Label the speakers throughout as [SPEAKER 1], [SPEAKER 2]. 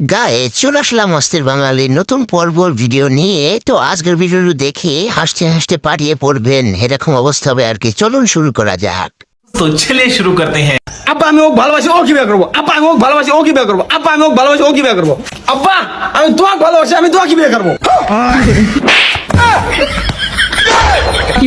[SPEAKER 1] গায়ে চলে আসলাম অস্থির বাঙালির নতুন পর্ব ভিডিও নিয়ে। তো আজকের ভিডিও দেখে হাসতে হাসতে পাঠিয়ে পড়বেন। এরকম অবস্থা হবে আর কি। চলুন শুরু করা যাক।
[SPEAKER 2] তো ছেলে শুরু করতে হ্যাঁ।
[SPEAKER 3] আপা আমি ওকে ভালোবাসি ও কি বিয়ে করব? আপা আমি ওকে ভালোবাসি ও কি বিয়ে করব? আপা আমি ওকে ভালোবাসি ও কি বিয়ে করব? আপা আমি তোমাকে ভালোবাসি আমি তোমাকে বিয়ে করব?
[SPEAKER 4] কি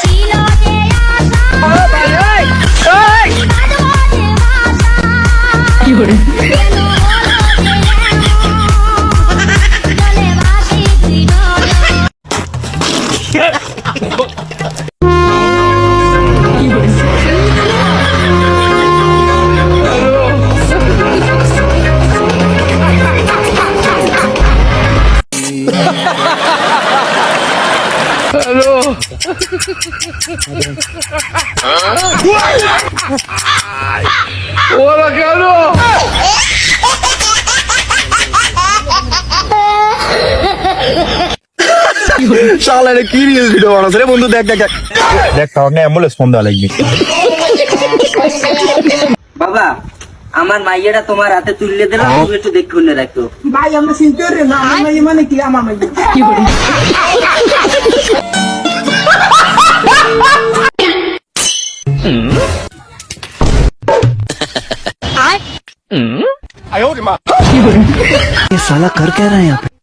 [SPEAKER 5] ছিল যে আশা বাদবাদে ভাষা কেন হলো
[SPEAKER 3] শালা রে কি রিলস ভিডিও বানাচ্ছে রে বন্ধু দেখ দেখ দেখ। দেখ তাহলে অ্যাম্বুলেন্স ফোন দেওয়া লাগবে।
[SPEAKER 6] বাবা আমার মাইয়াটা তোমার হাতে তুললে দিলাম তুমি একটু দেখে খুলে রাখতো
[SPEAKER 4] ভাই আমরা চিনতে পারি না আমার মাইয়া মানে কি? আমার মাইয়া।
[SPEAKER 3] এ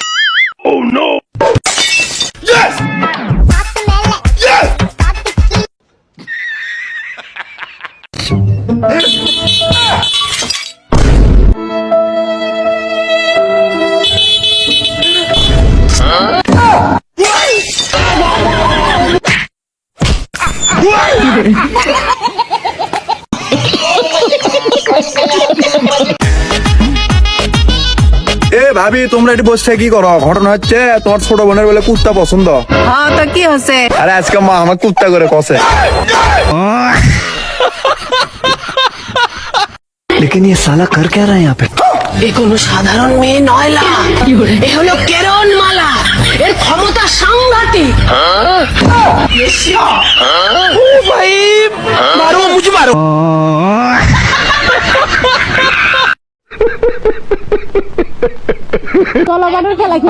[SPEAKER 3] ভাবি তোমরা এটি বসে কি করো? ঘটনা হচ্ছে তোমার ছোট বোনের বলে কুত্তা পছন্দ।
[SPEAKER 7] হ্যাঁ তো কি হচ্ছে
[SPEAKER 3] আরে আজকে মা আমার কুত্তা করে কষে।
[SPEAKER 7] লেকিন এ কোনো সাধারণ মেয়ে নয়লা এ হলো কেরন মালা। এর ক্ষমতা সাংঘাতিক।
[SPEAKER 3] মারো মুঝে মারো।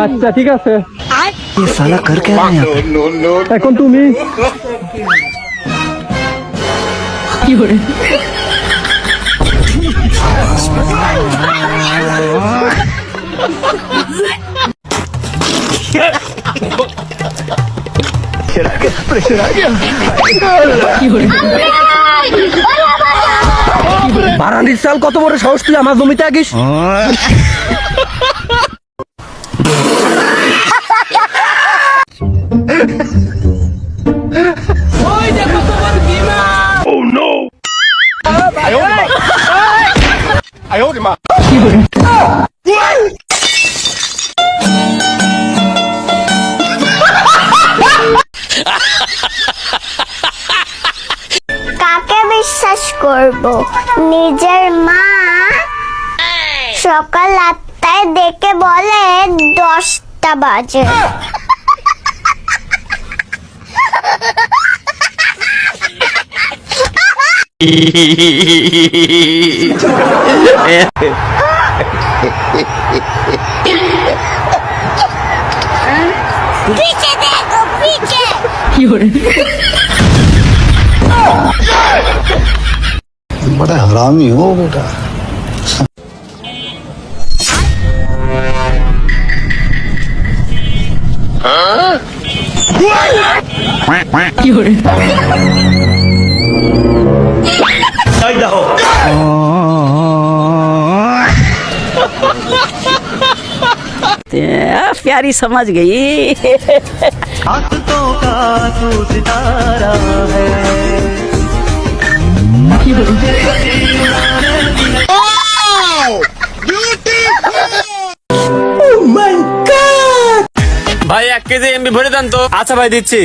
[SPEAKER 3] আচ্ছা ঠিক আছে। এখন তুমি? বারান্দির চাল কত বড় সাহস তুই আমার জমিতে আগিস?
[SPEAKER 5] কাকে বিশ্বাস করব? নিজের মা সকাল আটটায় ডেকে বলে দশটা বাজে।
[SPEAKER 8] बड़ा हरामी हो बेटा हाँ?
[SPEAKER 6] प्यारी समझ गई
[SPEAKER 9] ভাই এক কেজি এমবি ভরে দেন তো আচ্ছা ভাই দিচ্ছি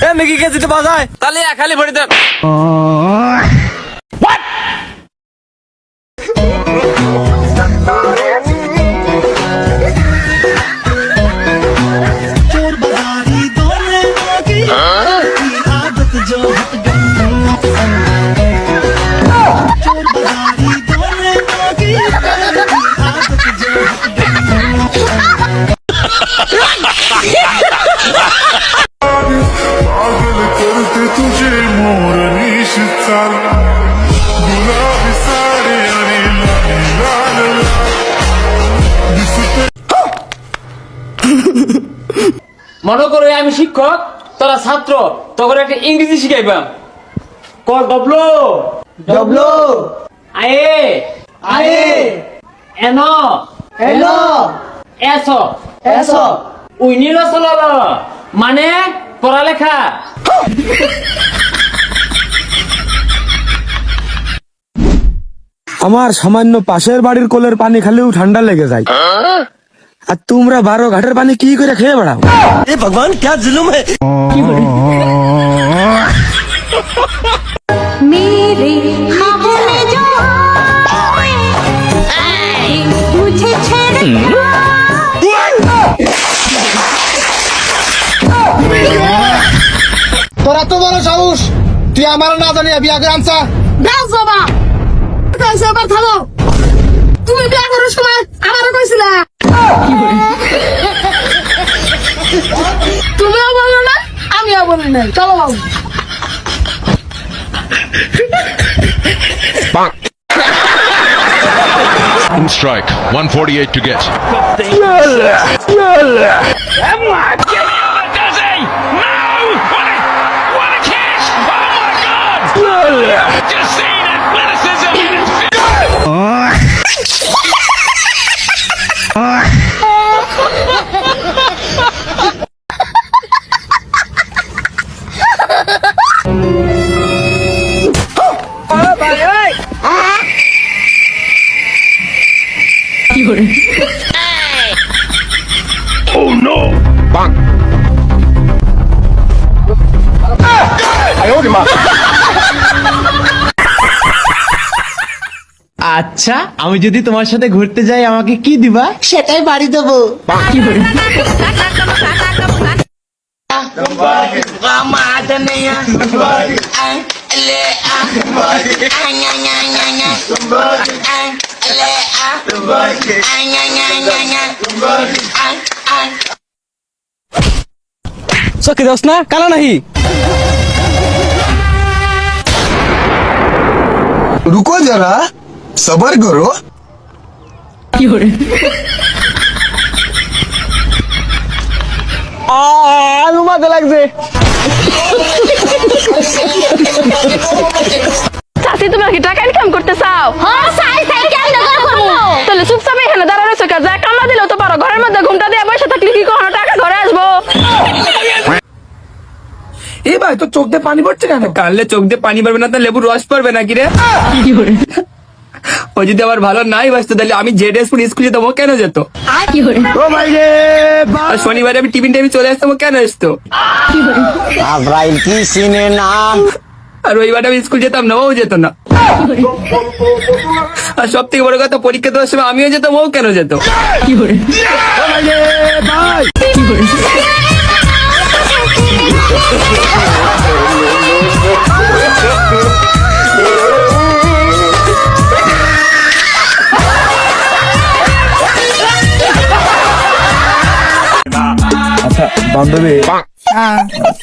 [SPEAKER 9] এ মিকি কে দিতে পাওয়া যায় তাহলে এক খালি ভরে দেন
[SPEAKER 10] What?
[SPEAKER 9] মনে করো আমি শিক্ষক তোরা ছাত্র তখন একটা ইংরেজি শিখাইবাম। ক W. W. I. I. N. N. S. S. উইনিল চলল মানে পড়ালেখা।
[SPEAKER 11] আমার সামান্য পাশের বাড়ির কোলের পানি খালেও ঠান্ডা লেগে যায়। আর তোমরা বারো ঘাটের পানি কি করে খেয়ে বেড়াও?
[SPEAKER 12] এ ভগবান কে জুলুম হে?
[SPEAKER 11] তোরা তো বড় সাহস। তুই আমার না জানিয়া বিয়া করে আনছা।
[SPEAKER 13] ব্যাস বাবা। থাকো তুমি বিয়া করার সময় আমারও কইছিলা তুমিও বলো না আমিও বলি নাই চলো বাবু
[SPEAKER 10] strike 148 to get
[SPEAKER 2] আচ্ছা আমি যদি তোমার সাথে ঘুরতে যাই আমাকে কি দিবা
[SPEAKER 7] সেটাই বাড়ি দেবো
[SPEAKER 11] চকি দোস না কালা নাহি
[SPEAKER 10] रुको जरा সবার করো?
[SPEAKER 11] আলু লাগছে।
[SPEAKER 13] চাষি তোমার কি টাকা ইনকাম করতে চাও? তাহলে চুপচাপ এখানে দাঁড়া রয়েছে কাজ কামলা দিলেও তো পারো ঘরের মধ্যে ঘুমটা দিয়ে পয়সা থাকলে কি কখনো টাকা ঘরে আসব?
[SPEAKER 9] এ ভাই তো চোখ দিয়ে পানি পড়ছে কেন? কানলে চোখ দিয়ে পানি পড়বে না তো লেবুর রস পড়বে নাকি রে? ও যদি আবার ভালো নাই বাসতো তাহলে আমি যে ড্রেস পরে স্কুলে যেতাম ও কেন যেত?
[SPEAKER 11] ও ভাই রে
[SPEAKER 9] আর শনিবারে আমি টিফিন টাইমে চলে আসতাম ও কেন আসতো?
[SPEAKER 11] আব্রাইল কি সিনে না
[SPEAKER 9] আর রবিবার আমি স্কুল যেতাম না ও যেত না। আর সব থেকে বড় কথা পরীক্ষা দেওয়ার সময় আমিও যেতাম ও কেন যেত?
[SPEAKER 11] আচ্ছা বান্ধবী?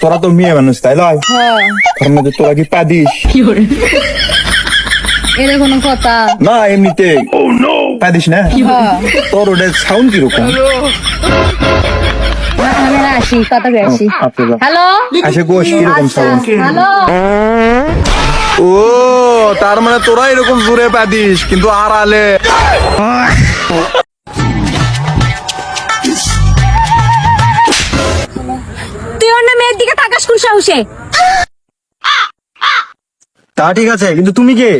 [SPEAKER 11] তোরা তো মেয়ে মানুষ তাই লয়? তোর মধ্যে তোরা কি
[SPEAKER 13] কোনো কথা।
[SPEAKER 11] না এমনিতে না? তোর ওটা সাউন্ড কীরকম?
[SPEAKER 13] আসি তাড়াতাড়ি আসি। হ্যালো?
[SPEAKER 11] আসে গোশ কীরকম সাউন্ড
[SPEAKER 13] হ্যালো?
[SPEAKER 9] ও তার মানে তোরা এরকম জোরে পাদিস কিন্তু আর আলে
[SPEAKER 13] দিকে তাকাস কোন সাহসে
[SPEAKER 11] তা ঠিক আছে কিন্তু তুমি কে?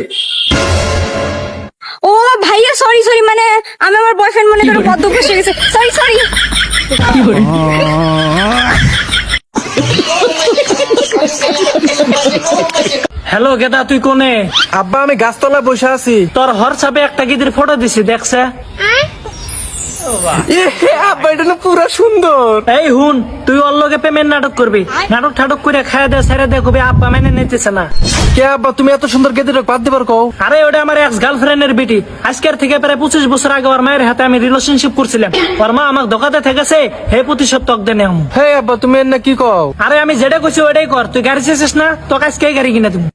[SPEAKER 13] ও ভাইয়া সরি সরি মানে আমি আমার বয়ফ্রেন্ড মনে করে বদ্ধ বসে গেছে। সরি সরি
[SPEAKER 14] হ্যালো গেদা তুই কোনে?
[SPEAKER 9] আব্বা আমি গাছতলায় বসে আছি।
[SPEAKER 14] তোর হোয়াটসঅ্যাপে একটা গিদির ফটো দিছি দেখছে?
[SPEAKER 9] পুরা সুন্দর।
[SPEAKER 14] এই হুন তুই ওর লগে পেমেন্ট নাটক করবি। নাটক ঠাটক করে খায় দে ছেড়ে দে কবি আব্বা মেনে নিতেছে না।
[SPEAKER 9] কে আব্বা তুমি এত সুন্দর বাদ দিবার কও?
[SPEAKER 14] আরে ওটা আমার এক্স গার্লফ্রেন্ডের বিটি। আজকের থেকে প্রায় পঁচিশ বছর আগে ওর মায়ের হাতে আমি রিলেশনশিপ করছিলাম। ওর মা আমাকে ধোকাতে থেকেছে হে প্রতিশোধ তক দে নেম
[SPEAKER 9] হে আব্বা তুমি এর না কি কও?
[SPEAKER 14] আরে আমি যেটা কইছি ওটাই কর তুই গাড়ি চেয়েছিস না? তোকে আজকে গাড়ি কিনে তুমি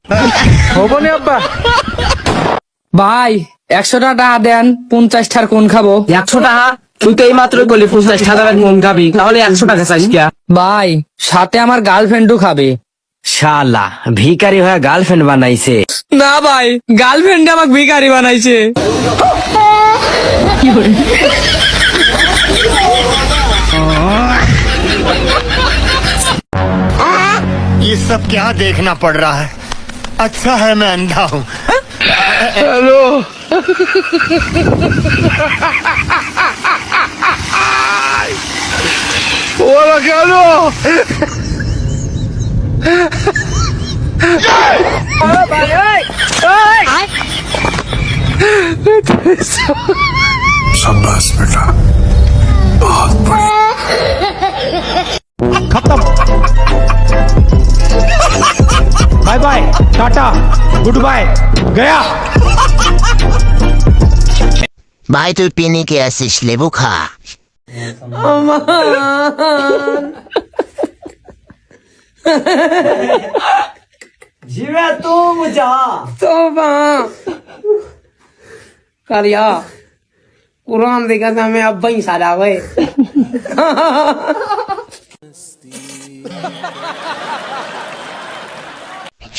[SPEAKER 9] হব নি আব্বা।
[SPEAKER 15] ভাই একশো টাকা দেন পঞ্চাশটার কোন খাবো একশো টাকা তুই তো এই মাত্র বলি পঞ্চাশ টাকা কোন খাবি তাহলে একশো টাকা চাইস ভাই সাথে আমার গার্লফ্রেন্ডও খাবে
[SPEAKER 14] শালা ভিকারি হয়ে গার্লফ্রেন্ড বানাইছে
[SPEAKER 15] না ভাই গার্লফ্রেন্ড আমাকে ভিখারি বানাইছে
[SPEAKER 16] ये सब क्या देखना पड़ रहा है अच्छा है मैं अंधा हूँ
[SPEAKER 9] Hello. Wala ka ano! Oh, bayoy! Oy!
[SPEAKER 16] शाबाश बेटा बहुत बढ़िया
[SPEAKER 11] खत्म Bye bye. Tata good bye गया।
[SPEAKER 1] भाई तू पीने के आशीष ले
[SPEAKER 15] बुखा जीवे तुम जा तो करिया कुरान देखा था मैं अब वही सारा वे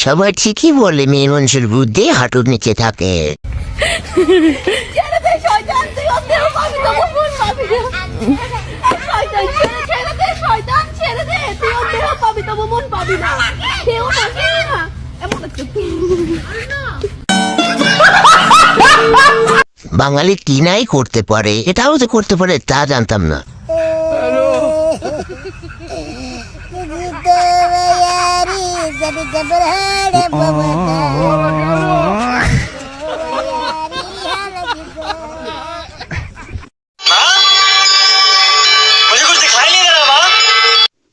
[SPEAKER 1] সবাই ঠিকই বলে মেয়ে মানুষের বুদ্ধি হাঁটুর নিচে থাকে। বাঙালি কি নাই করতে পারে? এটাও যে করতে পারে তা জানতাম না।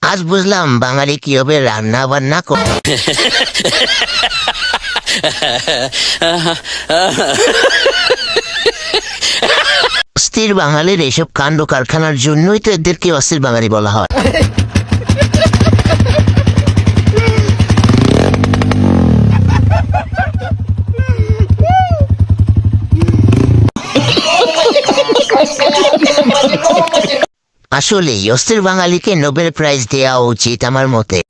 [SPEAKER 1] আজ বুঝলাম বাঙালি কীভাবে রান্না বান্না করে অস্থির বাঙালির এসব কাণ্ড কারখানার জন্যই তো এদেরকে অস্থির বাঙালি বলা হয়। আসলে, অস্থির বাঙালিকে নোবেল প্রাইজ দেওয়া উচিত আমার মতে।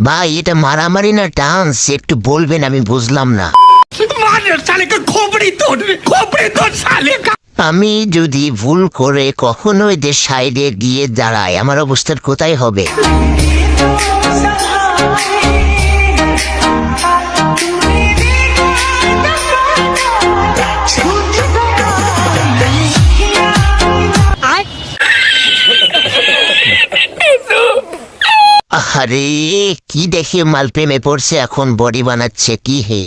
[SPEAKER 1] ভাই, এটা মারামারি না ডান্স? একটু বলবেন, আমি বুঝলাম না। আমি যদি ভুল করে কখনো এদের সাইডে গিয়ে দাঁড়াই, আমার অবস্থার কোথায় হবে? আরে কি দেখে মাল প্রেমে পড়ছে, এখন বডি বানাচ্ছে কি হে?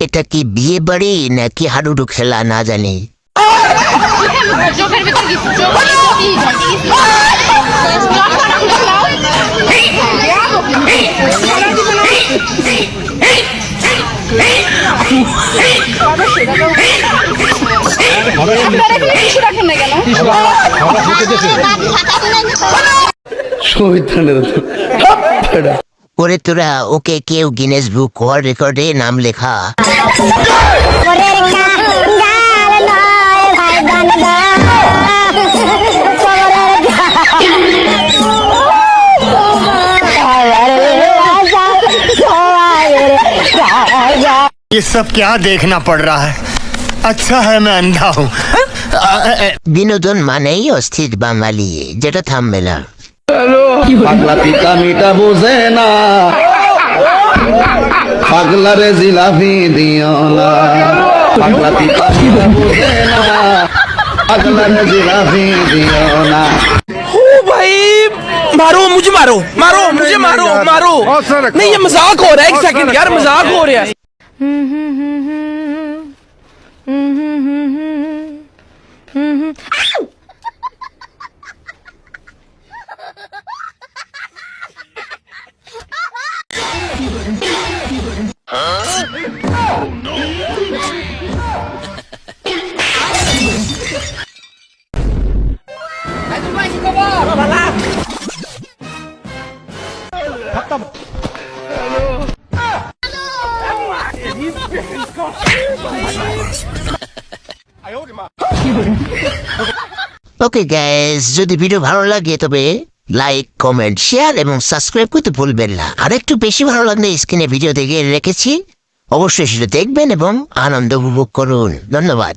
[SPEAKER 1] এটা কি বিয়ে বাড়ি নাকি হাডুডু খেলা না জানি।
[SPEAKER 13] চোখের ভিতর কিছু চোখের ভিতর কি
[SPEAKER 1] ওরে তোরা ওকে কেউ গিনেস বুক ওয়ার্ল্ড রেকর্ডে নাম লেখা
[SPEAKER 17] ওরে কাঙ্গাল নয় ভাই বান্দা কবরের
[SPEAKER 16] ये सब क्या देखना पड़ रहा है अच्छा है मैं अंधा हूँ
[SPEAKER 1] বিনোদন মানেই অস্থির বাঙালি যেটা থামবে না
[SPEAKER 8] পাগলা পিতা মিটা বোঝে না পাগলা রে জিলাপি দিও না পাগলা পিতা মিটা বোঝে না পাগলা রে জিলাপি দিও না
[SPEAKER 18] भाई मारो मुझे मारो मारो मुझे मारो मारो नहीं ये मजाक हो रहा है एक सेकंड यार मजाक हो रहा है
[SPEAKER 1] ওকে গ্যাস যদি ভিডিও ভালো লাগে তবে লাইক কমেন্ট শেয়ার এবং সাবস্ক্রাইব করতে ভুলবেন না। আর একটু বেশি ভালো লাগলে স্ক্রিনে ভিডিও দেখে রেখেছি। অবশ্যই সেটা দেখবেন এবং আনন্দ উপভোগ করুন। ধন্যবাদ।